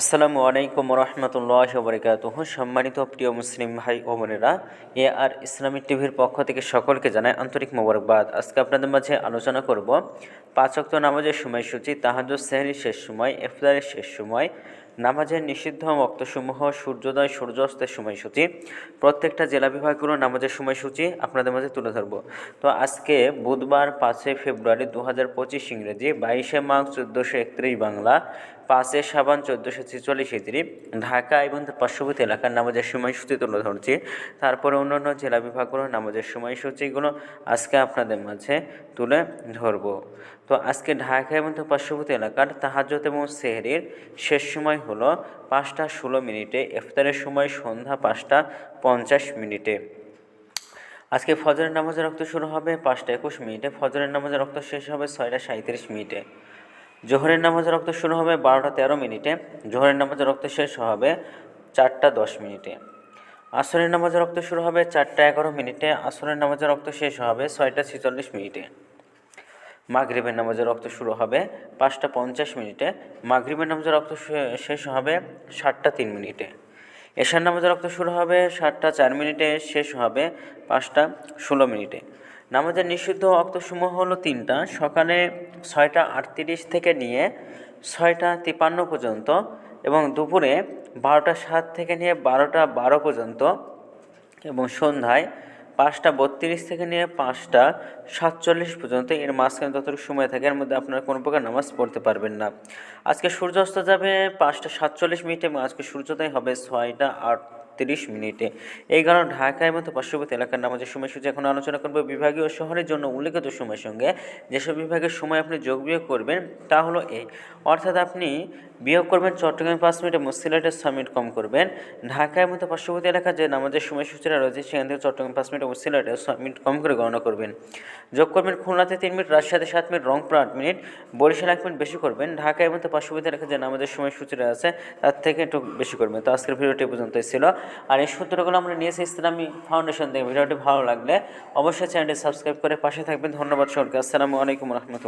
আসসালামু আলাইকুম রহমতুল্লাহ বরকাত সম্মানিত প্রিয় মুসলিম ভাই ও বোনেরা এ আর ইসলামিক টিভির পক্ষ থেকে সকলকে জানায় আন্তরিক মোবারকবাদ। আজকে আপনাদের মাঝে আলোচনা করব পাঁচ অক্ত নামাজের সময়সূচি তাহাজ সেহরির শেষ সময়, ইফতারের শেষ সময়, নামাজের নিষিদ্ধ বক্তসমূহ সূর্যোদয়, সূর্যাস্তের সময়সূচি, প্রত্যেকটা জেলা বিভাগগুলো নামাজের সময়সূচি আপনাদের মাঝে তুলে ধরব। তো আজকে বুধবার পাঁচই ফেব্রুয়ারি দু হাজার পঁচিশ ইংরেজি, বাইশে মার্চ চোদ্দোশো একত্রিশ বাংলা পাঁচে সাবান চোদ্দোশো ছেচল্লিশ ইত্রি ঢাকা এবং তার পার্শ্ববর্তী এলাকার নামাজের সময়সূচি তুলে ধরছি। তারপরে অন্যান্য জেলা বিভাগগুলোর নামাজের সময়সূচিগুলো আজকে আপনাদের মাঝে তুলে ধরব। তো আজকে ঢাকা এবং তার পার্শ্ববর্তী এলাকার তাহাজত এবং সেহরির শেষ সময় হলো পাঁচটা ষোলো মিনিটে, ইফতারের সময় সন্ধ্যা পাঁচটা পঞ্চাশ মিনিটে। আজকে ফজরের নামাজের রক্ত শুরু হবে পাঁচটা একুশ মিনিটে, ফজরের নামাজের রক্ত শেষ হবে ছয়টা সাঁত্রিশ মিনিটে। জোহরের নামাজের রক্ত শুরু হবে বারোটা তেরো মিনিটে। জোহরের নামাজের রক্ত শেষ হবে চারটা দশ মিনিটে। আসরের নামাজের রক্ত শুরু হবে চারটা এগারো মিনিটে। আসরের নামাজের রক্ত শেষ হবে ছয়টা ছেচল্লিশ মিনিটে। মাগরিবের নামাজের রক্ত শুরু হবে পাঁচটা পঞ্চাশ মিনিটে। মাগরিবের নামাজের রক্ত শেষ হবে সাতটা তিন মিনিটে। এশার নামাজের রক্ত শুরু হবে সাতটা চার মিনিটে। শেষ হবে পাঁচটা ষোলো মিনিটে। নামাজের নিষিদ্ধ অক্তসমূহ হলো তিনটা। সকালে ছয়টা আটত্রিশ থেকে নিয়ে ছয়টা তিপান্ন পর্যন্ত এবং দুপুরে বারোটা সাত থেকে নিয়ে বারোটা বারো পর্যন্ত এবং সন্ধ্যায় পাঁচটা বত্রিশ থেকে নিয়ে পাঁচটা সাতচল্লিশ পর্যন্ত। এর মাঝখানে যতটুকু সময় থাকে, এর মধ্যে আপনারা কোনো প্রকার নামাজ পড়তে পারবেন না। আজকে সূর্যাস্ত যাবে পাঁচটা সাতচল্লিশ মিনিটে এবং আজকে সূর্যোদয় হবে ছয়টা আট তিরিশ মিনিটে। এই কারণে ঢাকায় মতো পার্শ্ববর্তী এলাকার নামাজের সময়সূচি এখন আলোচনা করব বিভাগীয় শহরের জন্য উল্লেখিত সময়ের সঙ্গে। যেসব বিভাগের সময় আপনি যোগ বিয়োগ করবেন, তা হলো এই অর্থাৎ আপনি বিয়োগ করবেন চট্টগ্রামে পাঁচ মিনিটে মুসিলেটের ছয় মিনিট কম করবেন। ঢাকায় মতো পার্শ্ববর্তী এলাকার যে নামাজের সময়সূচিটা রয়েছে, সেখান থেকে চট্টগ্রাম পাঁচ মিনিটে মুসিলেটে ছয় মিনিট কম করে গণনা করবেন। যোগ করবেন খুলনাতে তিন মিনিট, রাজশাহীতে সাত মিনিট, রংপুর আট মিনিট, বরিশাল এক মিনিট বেশি করবেন। ঢাকায় মতো পার্শ্ববর্তী এলাকার যে নামাজের সময়সূচিটা আছে, তার থেকে একটু বেশি করবেন। তো আজকের ভিডিওটি পর্যন্তই ছিল। আর এই সূত্রগুলো আমরা নিয়েছি ইসলামী ফাউন্ডেশন থেকে। ভিডিওটি ভালো লাগলে অবশ্যই চ্যানেলটি সাবস্ক্রাইব করে পাশে থাকবেন। ধন্যবাদ সরকার আসসালামু আলাইকুম রহমতুল্লাহ।